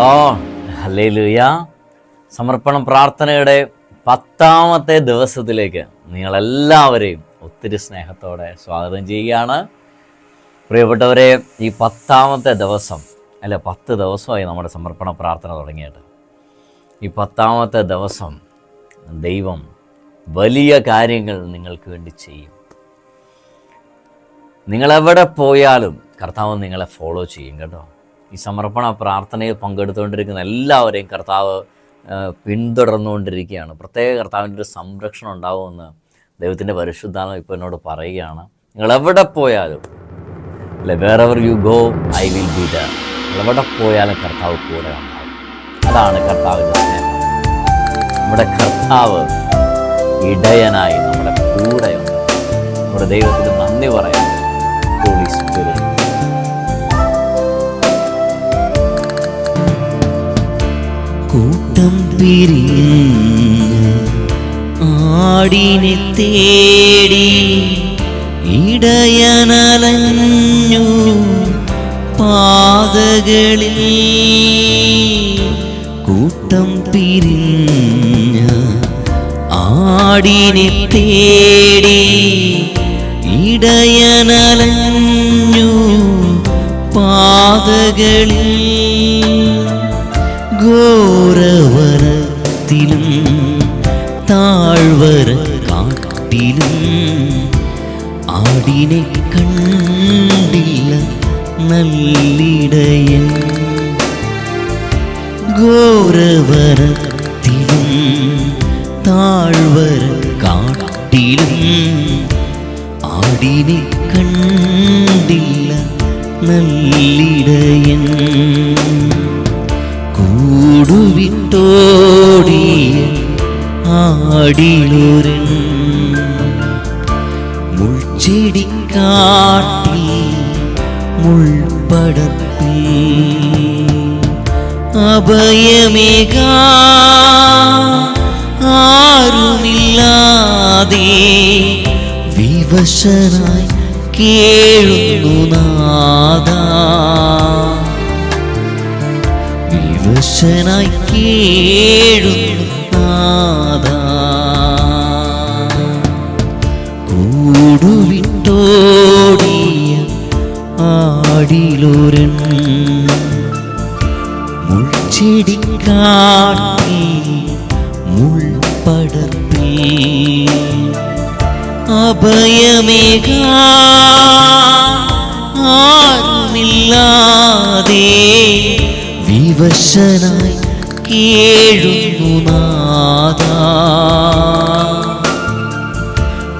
പ്രൈസലോ hallelujah. സമർപ്പണ പ്രാർത്ഥനയുടെ പത്താമത്തെ ദിവസത്തിലേക്ക് നിങ്ങളെല്ലാവരെയും ഒത്തിരി സ്നേഹത്തോടെ സ്വാഗതം ചെയ്യുകയാണ്. പ്രിയപ്പെട്ടവരെ ഈ പത്താമത്തെ ദിവസം അല്ല പത്ത് ദിവസമായി നമ്മുടെ സമർപ്പണ പ്രാർത്ഥന തുടങ്ങിയിട്ട്. ഈ പത്താമത്തെ ദിവസം ദൈവം വലിയ കാര്യങ്ങൾ നിങ്ങൾക്ക് വേണ്ടി ചെയ്യും. നിങ്ങളെവിടെ പോയാലും കർത്താവ് നിങ്ങളെ ഫോളോ ചെയ്യും കേട്ടോ. ഈ സമർപ്പണ പ്രാർത്ഥനയിൽ പങ്കെടുത്തുകൊണ്ടിരിക്കുന്ന എല്ലാവരെയും കർത്താവ് പിന്തുടർന്നുകൊണ്ടിരിക്കുകയാണ്. പ്രത്യേക കർത്താവിന്റെ ഒരു സംരക്ഷണം ഉണ്ടാവുമെന്ന് ദൈവത്തിന്റെ പരിശുദ്ധാനം ഇപ്പോൾ എന്നോട് പറയുകയാണ്. നിങ്ങൾ എവിടെ പോയാലും അല്ലെ wherever you go I will be the എവിടെ പോയാലും കർത്താവ് കൂടെ ഉണ്ടാവും. അതാണ് കർത്താവിന്റെ സ്നേഹം. നമ്മുടെ കർത്താവ് ഇടയനായി നമ്മുടെ കൂടെയുണ്ട്. നമ്മുടെ ദൈവത്തിന് നന്ദി പറയാം ആടിനെ തേടി ഇടയനലഞ്ഞു പാതകളിൽ കൂട്ടം പിരിഞ്ഞ ആടിനെ തേടി ഇടയനലഞ്ഞു പാതകളിൽ ആടിലൊരൻ മുൾച്ചെടിക്കാട്ടിൽ മുൾപ്പടത്തിൽ അഭയമേക ആരുമില്ലാതെ വിവശനായി കേഴുന്നു നാദ വിവശനായി കേഴുന്നു ആടിലൊരൻ മുൾച്ചെടിക്കാട്ടി മുൾപടത്തി അഭയമേക ആരുമില്ലാതെ വിവശനായി കേഴുന്നു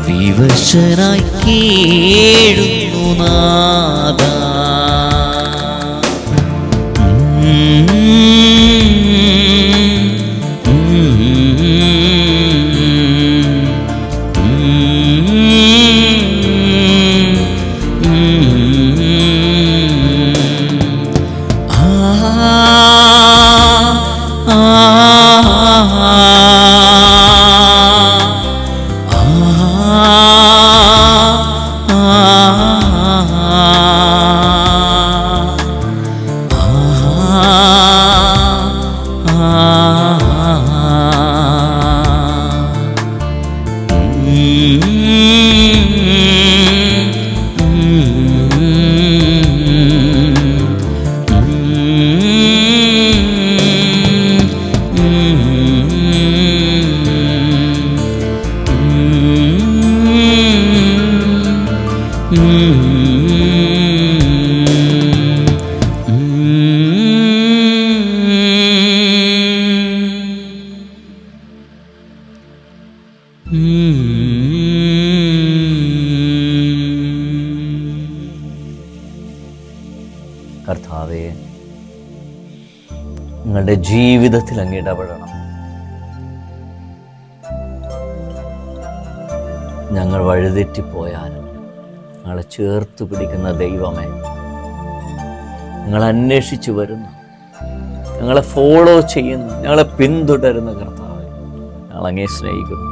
വിവശനായി കേഴുന്നു നാദാ കർത്താവെ നിങ്ങളുടെ ജീവിതത്തിൽ അങ്ങ് ഇടപെടണം ഞങ്ങൾ വഴുതെറ്റിപ്പോയാലും ഞങ്ങളെ ചേർത്ത് പിടിക്കുന്ന ദൈവമേ ഞങ്ങൾ അന്വേഷിച്ചു വരുന്ന. ഞങ്ങളെ ഫോളോ ചെയ്യുന്ന. ഞങ്ങളെ പിന്തുടരുന്ന കർത്താവ്. ഞങ്ങൾ അങ്ങേ സ്നേഹിക്കുന്നു.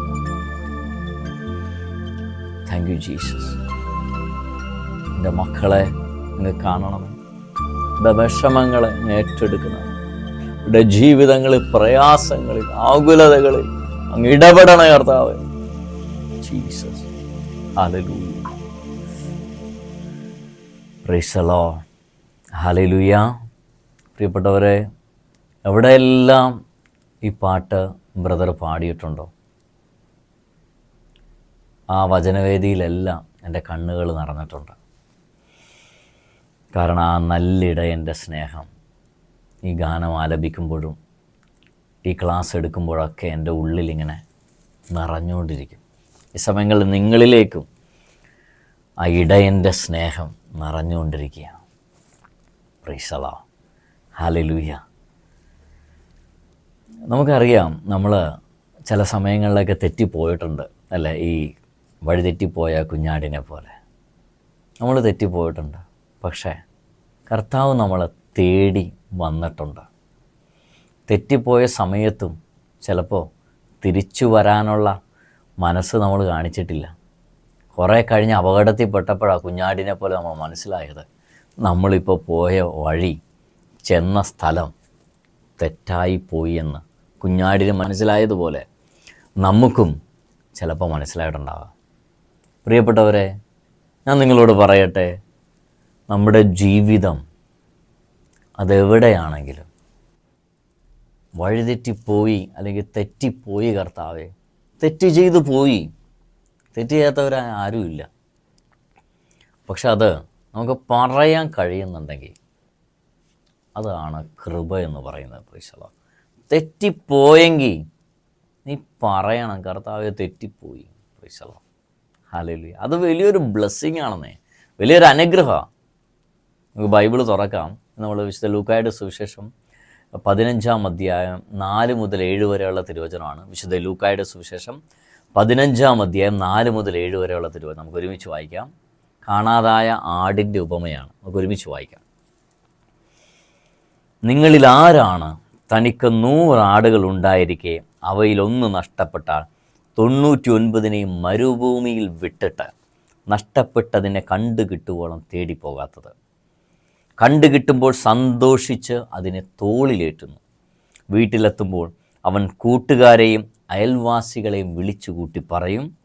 താങ്ക് യു ജീസസ് എന്റെ മക്കളെ അങ്ങ് കാണണം വിഷമങ്ങളെ ഏറ്റെടുക്കുന്നത്. ഇവിടെ ജീവിതങ്ങളിൽ പ്രയാസങ്ങളിൽ ആകുലതകളിൽ അങ്ങ് ഇടപെടണ കർത്താവ്. ജീസസ്. Hallelujah hallelujah. പ്രിയപ്പെട്ടവരെ എവിടെയെല്ലാം ഈ പാട്ട് ബ്രദർ പാടിയിട്ടുണ്ടോ? ആ വചനവേദിയിലെല്ലാം എന്റെ കണ്ണുകൾ നിറഞ്ഞിട്ടുണ്ട്. കാരണം ആ നല്ലിടയന്റെ സ്നേഹം. ഈ ഗാനം ആലപിക്കുമ്പോഴും ഈ ക്ലാസ് എടുക്കുമ്പോഴൊക്കെ എന്റെ ഉള്ളിലിങ്ങനെ നിറഞ്ഞുകൊണ്ടിരിക്കും. ഈ സമയങ്ങളിൽ നിങ്ങളിലേക്കും ആ ഇടയന്റെ സ്നേഹം നിറഞ്ഞുകൊണ്ടിരിക്കുകയാണ്. പ്രീസള ഹാലലൂയ നമുക്കറിയാം നമ്മൾ ചില സമയങ്ങളിലൊക്കെ തെറ്റിപ്പോയിട്ടുണ്ട് അല്ലേ? ഈ വഴിതെറ്റിപ്പോയ കുഞ്ഞാടിനെ പോലെ. നമ്മൾ തെറ്റിപ്പോയിട്ടുണ്ട്. പക്ഷേ കർത്താവ് നമ്മളെ തേടി വന്നിട്ടുണ്ട്. തെറ്റിപ്പോയ സമയത്തും ചിലപ്പോൾ തിരിച്ചു വരാനുള്ള മനസ്സ് നമ്മൾ കാണിച്ചിട്ടില്ല. കുറേ കഴിഞ്ഞ് അപകടത്തിൽപ്പെട്ടപ്പോഴാണ് കുഞ്ഞാടിനെ പോലെ നമ്മൾ മനസ്സിലായത്. നമ്മളിപ്പോൾ പോയ വഴി ചെന്ന സ്ഥലം തെറ്റായി പോയി എന്ന് കുഞ്ഞാടിന് മനസ്സിലായതുപോലെ നമുക്കും ചിലപ്പോൾ മനസ്സിലായിട്ടുണ്ടാകാം പ്രിയപ്പെട്ടവരെ ഞാൻ നിങ്ങളോട് പറയട്ടെ നമ്മുടെ ജീവിതം അതെവിടെയാണെങ്കിലും വഴിതെറ്റിപ്പോയി അല്ലെങ്കിൽ തെറ്റിപ്പോയി കർത്താവെ തെറ്റ് ചെയ്തു പോയി. തെറ്റ് ചെയ്യാത്തവരായ ആരുമില്ല പക്ഷെ അത് നമുക്ക് പറയാൻ കഴിയുന്നുണ്ടെങ്കിൽ അതാണ് കൃപ എന്ന് പറയുന്നത് പ്രീശല തെറ്റിപ്പോയെങ്കിൽ നീ പറയണം കർത്താവെ തെറ്റിപ്പോയി. പ്രീശല ഹലലു അത് വലിയൊരു ബ്ലെസ്സിങ് ആണെന്നേ വലിയൊരു അനുഗ്രഹമാണ് നമുക്ക് ബൈബിൾ തുറക്കാം. നമ്മൾ വിശുദ്ധ ലൂക്കായുടെ സുവിശേഷം പതിനഞ്ചാം അധ്യായം നാല് മുതൽ ഏഴ് വരെയുള്ള തിരുവചനമാണ് വിശുദ്ധ ലൂക്കായുടെ സുവിശേഷം പതിനഞ്ചാം അധ്യായം നാല് മുതൽ ഏഴ് വരെയുള്ള തിരുവചനം. നമുക്ക് ഒരുമിച്ച് വായിക്കാം. കാണാതായ ആടിന്റെ ഉപമയാണ്. നമുക്ക് ഒരുമിച്ച് വായിക്കാം. നിങ്ങളിൽ ആരാണ് തനിക്ക് നൂറ് ആടുകൾ ഉണ്ടായിരിക്കെ അവയിലൊന്ന് നഷ്ടപ്പെട്ടാൽ തൊണ്ണൂറ്റി ഒൻപതിനെയും മരുഭൂമിയിൽ വിട്ടിട്ട് നഷ്ടപ്പെട്ടതിനെ കണ്ടു കിട്ടുവോളം തേടിപ്പോകാത്തത്? കണ്ടു കിട്ടുമ്പോൾ സന്തോഷിച്ച് അതിനെ തോളിലേറ്റുന്നു. വീട്ടിലെത്തുമ്പോൾ അവൻ കൂട്ടുകാരെയും അയൽവാസികളെയും വിളിച്ചുകൂട്ടി പറയും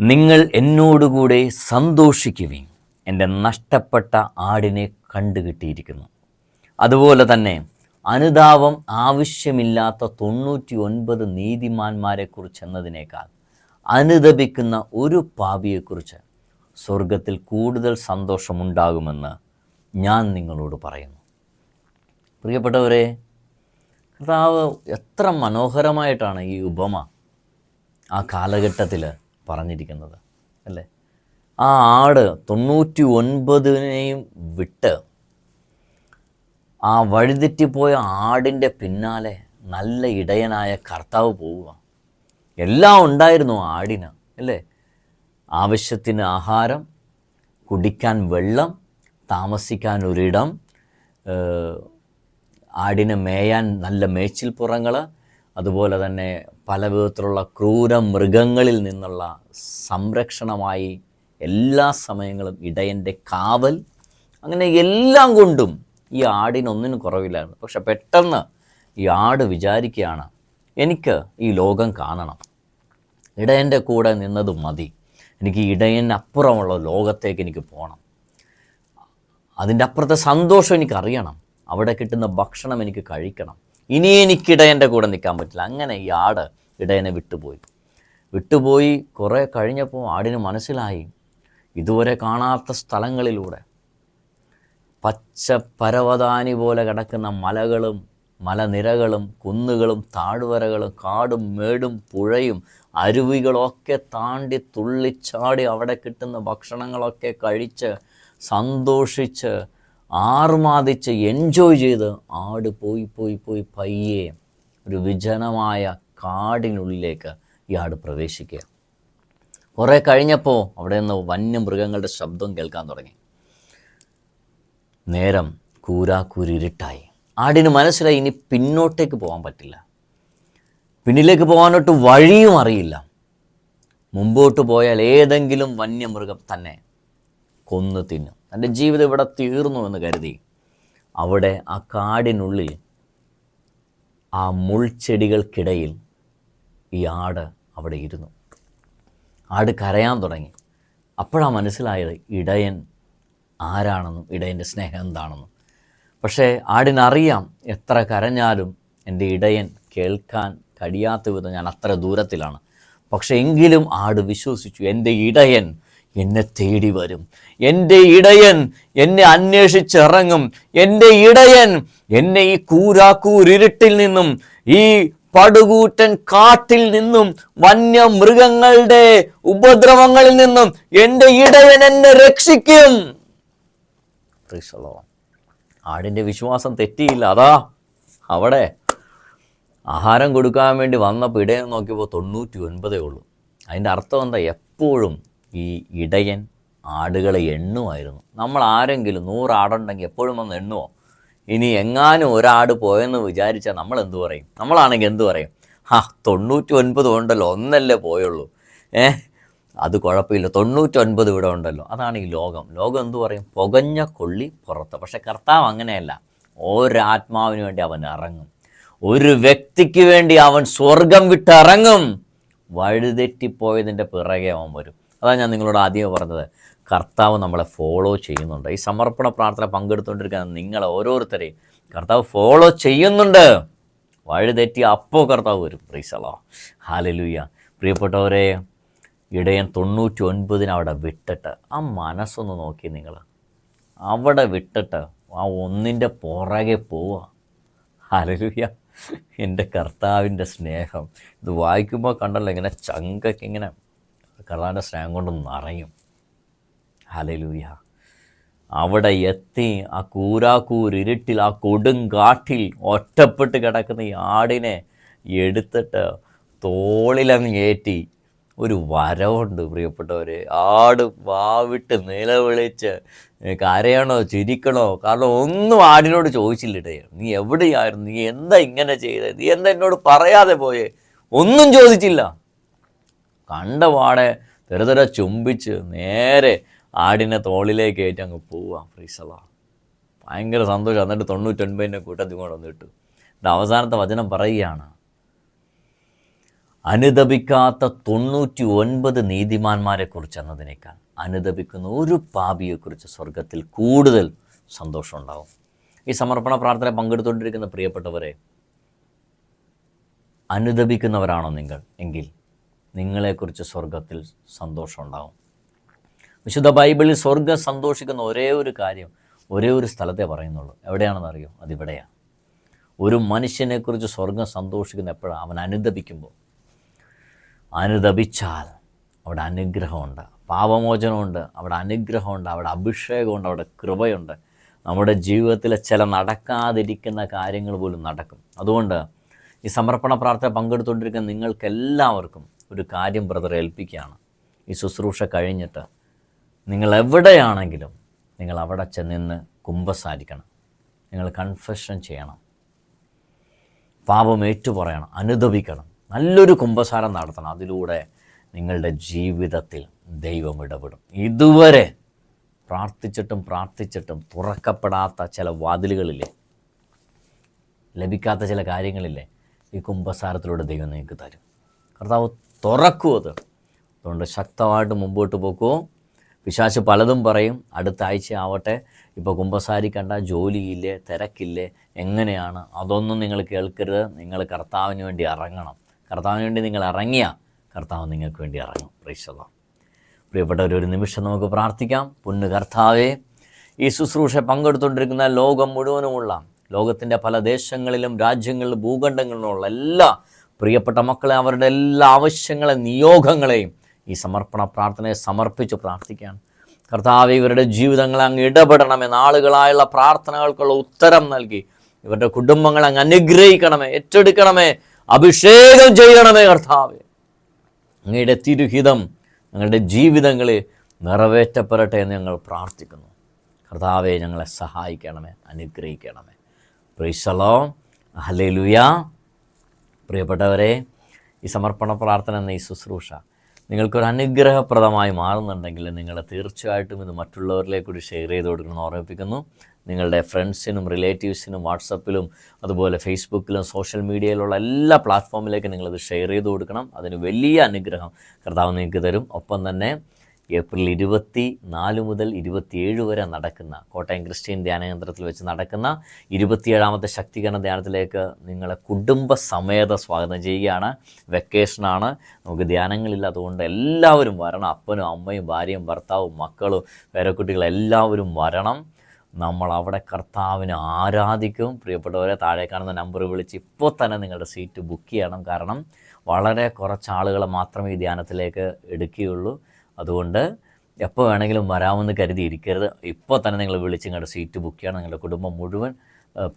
നിങ്ങൾ എന്നോടുകൂടെ സന്തോഷിക്കുകയും എന്റെ നഷ്ടപ്പെട്ട ആടിനെ കണ്ടുകിട്ടിയിരിക്കുന്നു അതുപോലെ തന്നെ അനുതാപം ആവശ്യമില്ലാത്ത തൊണ്ണൂറ്റി ഒൻപത് നീതിമാന്മാരെക്കുറിച്ച് എന്നതിനേക്കാൾ അനുദപിക്കുന്ന ഒരു പാപിയെക്കുറിച്ച് സ്വർഗത്തിൽ കൂടുതൽ സന്തോഷമുണ്ടാകുമെന്ന് ഞാൻ നിങ്ങളോട് പറയുന്നു. പ്രിയപ്പെട്ടവരെ കർത്താവ് എത്ര മനോഹരമായിട്ടാണ് ഈ ഉപമ ആ കാലഘട്ടത്തിൽ പറഞ്ഞിരിക്കുന്നത് അല്ലേ? ആ ആട് തൊണ്ണൂറ്റി ഒൻപതിനെയും വിട്ട് ആ വഴിതെറ്റിപ്പോയ ആടിന്റെ പിന്നാലെ നല്ല ഇടയനായ കർത്താവ് പോവുക. എല്ലാം ഉണ്ടായിരുന്നു ആടിന് അല്ലേ? ആവശ്യത്തിന് ആഹാരം കുടിക്കാൻ വെള്ളം താമസിക്കാൻ ഒരിടം ആടിനെ മേയാൻ നല്ല മേച്ചിൽപ്പുറങ്ങൾ അതുപോലെ തന്നെ പല വിധത്തിലുള്ള ക്രൂര മൃഗങ്ങളിൽ നിന്നുള്ള സംരക്ഷണമായി എല്ലാ സമയങ്ങളും ഇടയന്റെ കാവൽ. അങ്ങനെ എല്ലാം കൊണ്ടും ഈ ആടിനൊന്നിനും കുറവില്ലായിരുന്നു. പക്ഷെ പെട്ടെന്ന് ഈ ആട് വിചാരിക്കുകയാണ് എനിക്ക് ഈ ലോകം കാണണം. ഇടയന്റെ കൂടെ നിന്നത് മതി. എനിക്ക് ഇടയൻ അപ്പുറമുള്ള ലോകത്തേക്ക് എനിക്ക് പോകണം അതിന്റെ അപ്പുറത്തെ സന്തോഷം എനിക്കറിയണം. അവിടെ കിട്ടുന്ന ഭക്ഷണം എനിക്ക് കഴിക്കണം. ഇനി എനിക്ക് ഇടയന്റെ കൂടെ നിൽക്കാൻ പറ്റില്ല. അങ്ങനെ ഈ ആട് ഇടയനെ വിട്ടുപോയി. വിട്ടുപോയി കുറേ കഴിഞ്ഞപ്പോൾ ആടിന് മനസ്സിലായി. ഇതുവരെ കാണാത്ത സ്ഥലങ്ങളിലൂടെ പച്ച പരവതാനി പോലെ കിടക്കുന്ന മലകളും മലനിരകളും കുന്നുകളും താഴ്വരകളും കാടും മേടും പുഴയും അരുവികളൊക്കെ താണ്ടി തുള്ളിച്ചാടി അവിടെ കിട്ടുന്ന ഭക്ഷണങ്ങളൊക്കെ കഴിച്ച് സന്തോഷിച്ച് ആർമാദിച്ച് എൻജോയ് ചെയ്ത് ആട് പോയി പോയി പോയി പയ്യെ ഒരു വിജനമായ കാടിനുള്ളിലേക്ക് ഈ ആട് പ്രവേശിക്കുക. കുറേ കഴിഞ്ഞപ്പോൾ അവിടെ നിന്ന് വന്യമൃഗങ്ങളുടെ ശബ്ദം കേൾക്കാൻ തുടങ്ങി. നേരം കൂരാക്കൂരിരുട്ടായി. ആടിന് മനസ്സിലായി ഇനി പിന്നോട്ടേക്ക് പോകാൻ പറ്റില്ല. പിന്നിലേക്ക് പോകാനോട്ട് വഴിയും അറിയില്ല. മുമ്പോട്ട് പോയാൽ ഏതെങ്കിലും വന്യമൃഗം തന്നെ കൊന്നു തിന്നും. തന്റെ ജീവിതം ഇവിടെ തീർന്നു എന്ന് കരുതി. അവിടെ ആ കാടിനുള്ളിൽ ആ മുൾച്ചെടികൾക്കിടയിൽ ഈ ആട് അവിടെ ഇരുന്നു. ആട് കരയാൻ തുടങ്ങി. അപ്പോഴാണ് മനസ്സിലായത് ഇടയൻ ആരാണെന്നും ഇടയന്റെ സ്നേഹം എന്താണെന്നും. പക്ഷേ ആടിനറിയാം എത്ര കരഞ്ഞാലും എന്റെ ഇടയൻ കേൾക്കാൻ കഴിയാത്ത വിധം ഞാൻ അത്ര ദൂരത്തിലാണ്. പക്ഷേ എങ്കിലും ആട് വിശ്വസിച്ചു എന്റെ ഇടയൻ എന്നെ തേടി വരും. എന്റെ ഇടയൻ എന്നെ അന്വേഷിച്ചിറങ്ങും. എന്റെ ഇടയൻ എന്നെ ഈ കൂരാക്കൂരിരുട്ടിൽ നിന്നും ഈ പടുകൂറ്റൻ കാട്ടിൽ നിന്നും വന്യമൃഗങ്ങളുടെ ഉപദ്രവങ്ങളിൽ നിന്നും എന്റെ ഇടയൻ എന്നെ രക്ഷിക്കും. ആടിന്റെ വിശ്വാസം തെറ്റിയില്ല. അതാ അവിടെ ആഹാരം കൊടുക്കാൻ വേണ്ടി വന്നപ്പോൾ ഇടയൻ നോക്കിയപ്പോൾ തൊണ്ണൂറ്റി ഒൻപതേ ഉള്ളൂ. അതിന്റെ അർത്ഥം എന്താ? എപ്പോഴും ഈ ഇടയൻ ആടുകളെ എണ്ണുമായിരുന്നു. നമ്മൾ ആരെങ്കിലും നൂറ് ആടുണ്ടെങ്കിൽ എപ്പോഴും വന്ന് എണ്ണുമോ ഇനി എങ്ങാനും ഒരാട് പോയെന്ന് വിചാരിച്ചാൽ നമ്മൾ എന്തു പറയും? നമ്മളാണെങ്കിൽ എന്തു പറയും? ആ തൊണ്ണൂറ്റി ഒൻപത് ഉണ്ടല്ലോ ഒന്നല്ലേ പോയുള്ളൂ. ഏ അത് കുഴപ്പമില്ല. തൊണ്ണൂറ്റൊൻപത് ഇവിടെ ഉണ്ടല്ലോ. അതാണ് ഈ ലോകം. ലോകം എന്തു പറയും? പുകഞ്ഞ കൊള്ളി പുറത്ത്. പക്ഷെ കർത്താവ് അങ്ങനെയല്ല. ഒരാത്മാവിന് വേണ്ടി അവൻ ഇറങ്ങും. ഒരു വ്യക്തിക്ക് വേണ്ടി അവൻ സ്വർഗം വിട്ടിറങ്ങും. വഴുതെറ്റിപ്പോയതിന്റെ പിറകെ അവൻ വരും. അതാണ് ഞാൻ നിങ്ങളോട് ആദ്യമേ പറഞ്ഞത്. കർത്താവ് നമ്മളെ ഫോളോ ചെയ്യുന്നുണ്ട്. ഈ സമർപ്പണ പ്രാർത്ഥന പങ്കെടുത്തുകൊണ്ടിരിക്കുന്ന നിങ്ങളെ ഓരോരുത്തരെയും കർത്താവ് ഫോളോ ചെയ്യുന്നുണ്ട്. വഴുതെറ്റി അപ്പോൾ കർത്താവ് വരും. പ്രീസലോ ഹാലലുയ്യ പ്രിയപ്പെട്ടവരെ ഇടയൻ തൊണ്ണൂറ്റി ഒൻപതിന് അവിടെ വിട്ടിട്ട് ആ മനസ്സൊന്ന് നോക്കി നിങ്ങൾ അവിടെ വിട്ടിട്ട് ആ ഒന്നിന്റെ പുറകെ പോവുക. ഹലലുയ എന്റെ കർത്താവിന്റെ സ്നേഹം. ഇത് വായിക്കുമ്പോൾ കണ്ടല്ലോ ഇങ്ങനെ ചങ്കൊക്കെ ഇങ്ങനെ കർത്താവിന്റെ സ്നേഹം കൊണ്ട് നിറയും. ഹലലൂയ അവിടെ എത്തി ആ കൂരാക്കൂരിട്ടിൽ ആ കൊടുങ്കാട്ടിൽ ഒറ്റപ്പെട്ട് കിടക്കുന്ന ഈ ആടിനെ എടുത്തിട്ട് തോളിലങ്ങ് ഏറ്റി ഒരു വരവുണ്ട് പ്രിയപ്പെട്ടവർ ആട് വാവിട്ട് നിലവിളിച്ച് കരയണോ ചിരിക്കണോ? കാരണം ഒന്നും ആടിനോട് ചോദിച്ചില്ലിടേ. നീ എവിടെയായിരുന്നു? നീ എന്താ ഇങ്ങനെ ചെയ്തേ? നീ എന്താ എന്നോട് പറയാതെ പോയേ? ഒന്നും ചോദിച്ചില്ല. കണ്ട പാടെ തെറുതെറ ചുംബിച്ച് നേരെ ആടിനെ തോളിലേക്ക് ഏറ്റ് അങ്ങ് പോവാം. ഫ്രീസല ഭയങ്കര സന്തോഷം. എന്നിട്ട് തൊണ്ണൂറ്റൊൻപതിന്റെ കൂട്ടത്തിൽ കൊണ്ട് വന്നിട്ടു എന്നിട്ട് അവസാനത്തെ വചനം പറയുകയാണ്. അനുദപിക്കാത്ത തൊണ്ണൂറ്റി ഒൻപത് നീതിമാന്മാരെക്കുറിച്ച് എന്നതിനേക്കാൾ അനുദപിക്കുന്ന ഒരു പാപിയെക്കുറിച്ച് സ്വർഗത്തിൽ കൂടുതൽ സന്തോഷമുണ്ടാവും ഈ സമർപ്പണ പ്രാർത്ഥന പങ്കെടുത്തുകൊണ്ടിരിക്കുന്ന പ്രിയപ്പെട്ടവരെ അനുദപിക്കുന്നവരാണോ നിങ്ങൾ? എങ്കിൽ നിങ്ങളെക്കുറിച്ച് സ്വർഗത്തിൽ സന്തോഷം ഉണ്ടാവും. വിശുദ്ധ ബൈബിളിൽ സ്വർഗം സന്തോഷിക്കുന്ന ഒരേ ഒരു കാര്യം ഒരേ ഒരു സ്ഥലത്തെ പറയുന്നുള്ളൂ. എവിടെയാണെന്ന് അറിയോ? അതിവിടെയാണ് ഒരു മനുഷ്യനെക്കുറിച്ച് സ്വർഗം സന്തോഷിക്കുന്ന എപ്പോഴാണ് അവൻ അനുദപിക്കുമ്പോൾ. അനുദപിച്ചാൽ അവിടെ അനുഗ്രഹമുണ്ട്. പാപമോചനമുണ്ട് അവിടെ അനുഗ്രഹമുണ്ട് അവിടെ അഭിഷേകമുണ്ട് അവിടെ കൃപയുണ്ട്. നമ്മുടെ ജീവിതത്തിലെ ചില നടക്കാതിരിക്കുന്ന കാര്യങ്ങൾ പോലും നടക്കും. അതുകൊണ്ട് ഈ സമർപ്പണ പ്രാർത്ഥന പങ്കെടുത്തുകൊണ്ടിരിക്കുന്ന നിങ്ങൾക്കെല്ലാവർക്കും ഒരു കാര്യം ബ്രദർ ഏൽപ്പിക്കുകയാണ്. ഈ ശുശ്രൂഷ കഴിഞ്ഞിട്ട് നിങ്ങൾ എവിടെയാണെങ്കിലും നിങ്ങൾ അവിടെ ചെന്നിന്ന് കുമ്പസാരിക്കണം. നിങ്ങൾ കൺഫെഷൻ ചെയ്യണം. പാപം ഏറ്റുപറയണം. അനുദപിക്കണം. നല്ലൊരു കുമ്പസാരം നടത്തണം. അതിലൂടെ നിങ്ങളുടെ ജീവിതത്തിൽ ദൈവം ഇടപെടും. ഇതുവരെ പ്രാർത്ഥിച്ചിട്ടും പ്രാർത്ഥിച്ചിട്ടും തുറക്കപ്പെടാത്ത ചില വാതിലുകളില്ലേ? ലഭിക്കാത്ത ചില കാര്യങ്ങളില്ലേ? ഈ കുംഭസാരത്തിലൂടെ ദൈവം നിങ്ങൾക്ക് തരും. കർത്താവ് തുറക്കൂ അത്. അതുകൊണ്ട് ശക്തമായിട്ട് മുമ്പോട്ട് പോക്കൂ. പിശാച്ച് പലതും പറയും. അടുത്ത ആഴ്ച ആവട്ടെ. ഇപ്പോൾ കുമ്പസാരി കണ്ട ജോലിയില്ലേ തിരക്കില്ലേ എങ്ങനെയാണ്? അതൊന്നും നിങ്ങൾ കേൾക്കരുത്. നിങ്ങൾ കർത്താവിന് വേണ്ടി ഇറങ്ങണം. കർത്താവിന് വേണ്ടി നിങ്ങൾ ഇറങ്ങിയ കർത്താവ് നിങ്ങൾക്ക് വേണ്ടി ഇറങ്ങും. പ്രീക്ഷത പ്രിയപ്പെട്ടവർ ഒരു നിമിഷം നമുക്ക് പ്രാർത്ഥിക്കാം. പൊന്നു കർത്താവേ ഈ ശുശ്രൂഷ പങ്കെടുത്തുകൊണ്ടിരിക്കുന്ന ലോകം മുഴുവനുമുള്ള ലോകത്തിന്റെ പല ദേശങ്ങളിലും രാജ്യങ്ങളിലും ഭൂഖണ്ഡങ്ങളിലുമുള്ള എല്ലാ പ്രിയപ്പെട്ട മക്കളെ അവരുടെ എല്ലാ ആവശ്യങ്ങളെ നിയോഗങ്ങളെയും ഈ സമർപ്പണ പ്രാർത്ഥനയെ സമർപ്പിച്ച് പ്രാർത്ഥിക്കുകയാണ്. കർത്താവ് ഇവരുടെ ജീവിതങ്ങളെ അങ്ങ് ഇടപെടണമേ നാളുകളായുള്ള പ്രാർത്ഥനകൾക്കുള്ള ഉത്തരം നൽകി ഇവരുടെ കുടുംബങ്ങളെ അങ്ങ് അനുഗ്രഹിക്കണമേ ഏറ്റെടുക്കണമേ അഭിഷേകം ചെയ്യണമേ കർത്താവ്. അങ്ങയുടെ തിരുഹിതം ഞങ്ങളുടെ ജീവിതങ്ങളിൽ നിറവേറ്റപ്പെടട്ടെ എന്ന് ഞങ്ങൾ പ്രാർത്ഥിക്കുന്നു. കർത്താവെ ഞങ്ങളെ സഹായിക്കണമേ അനുഗ്രഹിക്കണമേ. പ്രീശലോ ഹലേലുയ പ്രിയപ്പെട്ടവരെ ഈ സമർപ്പണ പ്രാർത്ഥന എന്ന ഈ ശുശ്രൂഷ നിങ്ങൾക്കൊരു അനുഗ്രഹപ്രദമായി മാറുന്നുണ്ടെങ്കിൽ നിങ്ങൾ തീർച്ചയായിട്ടും ഇത് മറ്റുള്ളവരിലേക്ക് കൂടി ഷെയർ ചെയ്ത് കൊടുക്കണമെന്ന് ഓർമ്മിപ്പിക്കുന്നു. നിങ്ങളുടെ ഫ്രണ്ട്സിനും റിലേറ്റീവ്സിനും വാട്സപ്പിലും അതുപോലെ ഫേസ്ബുക്കിലും സോഷ്യൽ മീഡിയയിലുള്ള എല്ലാ പ്ലാറ്റ്ഫോമിലേക്കും നിങ്ങളിത് ഷെയർ ചെയ്ത് കൊടുക്കണം. അതിന് വലിയ അനുഗ്രഹം കർത്താവ് നിങ്ങൾക്ക് തരും. ഒപ്പം തന്നെ ഏപ്രിൽ ഇരുപത്തി നാല് മുതൽ ഇരുപത്തിയേഴ് വരെ നടക്കുന്ന കോട്ടയം ക്രിസ്ത്യൻ ധ്യാനകേന്ദ്രത്തിൽ വെച്ച് നടക്കുന്ന ഇരുപത്തിയേഴാമത്തെ ശക്തീകരണ ധ്യാനത്തിലേക്ക് നിങ്ങളെ കുടുംബസമേത സ്വാഗതം ചെയ്യുകയാണ്. വെക്കേഷനാണ് നമുക്ക് ധ്യാനങ്ങളില്ല അതുകൊണ്ട് എല്ലാവരും വരണം. അപ്പനും അമ്മയും ഭാര്യയും ഭർത്താവും മക്കളും പേരക്കുട്ടികളും എല്ലാവരും വരണം. നമ്മൾ അവിടെ കർത്താവിനെ ആരാധിക്കും. പ്രിയപ്പെട്ടവരെ താഴെ കാണുന്ന നമ്പർ വിളിച്ച് ഇപ്പോൾ തന്നെ നിങ്ങളുടെ സീറ്റ് ബുക്ക് ചെയ്യണം. കാരണം വളരെ കുറച്ച് ആളുകളെ മാത്രമേ ഈ ധ്യാനത്തിലേക്ക് എടുക്കുകയുള്ളൂ. അതുകൊണ്ട് എപ്പോൾ വേണമെങ്കിലും വരാമെന്ന് കരുതി ഇരിക്കരുത്. ഇപ്പോൾ തന്നെ നിങ്ങൾ വിളിച്ച് നിങ്ങളുടെ സീറ്റ് ബുക്ക് ചെയ്യണം. നിങ്ങളുടെ കുടുംബം മുഴുവൻ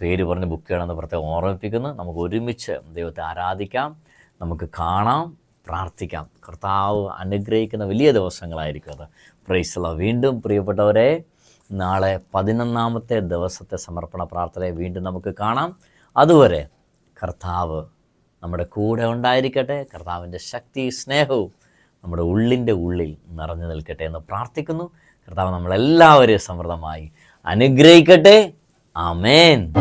പേര് പറഞ്ഞ് ബുക്ക് ചെയ്യണമെന്ന് പ്രത്യേകം ഓർമ്മിപ്പിക്കുന്നു. നമുക്ക് ഒരുമിച്ച് ദൈവത്തെ ആരാധിക്കാം. നമുക്ക് കാണാം പ്രാർത്ഥിക്കാം. കർത്താവ് അനുഗ്രഹിക്കുന്ന വലിയ ദിവസങ്ങളായിരിക്കും അത്. പ്രൈസല വീണ്ടും പ്രിയപ്പെട്ടവരെ നാളെ പതിനൊന്നാമത്തെ ദിവസത്തെ സമർപ്പണ പ്രാർത്ഥനയെ വീണ്ടും നമുക്ക് കാണാം. അതുവരെ കർത്താവ് നമ്മുടെ കൂടെ ഉണ്ടായിരിക്കട്ടെ. കർത്താവിന്റെ ശക്തി സ്നേഹവും നമ്മുടെ ഉള്ളിന്റെ ഉള്ളിൽ നിറഞ്ഞു നിൽക്കട്ടെ എന്ന് പ്രാർത്ഥിക്കുന്നു. കർത്താവ് നമ്മളെല്ലാവരെയും സമൃദ്ധമായി അനുഗ്രഹിക്കട്ടെ. ആമേൻ.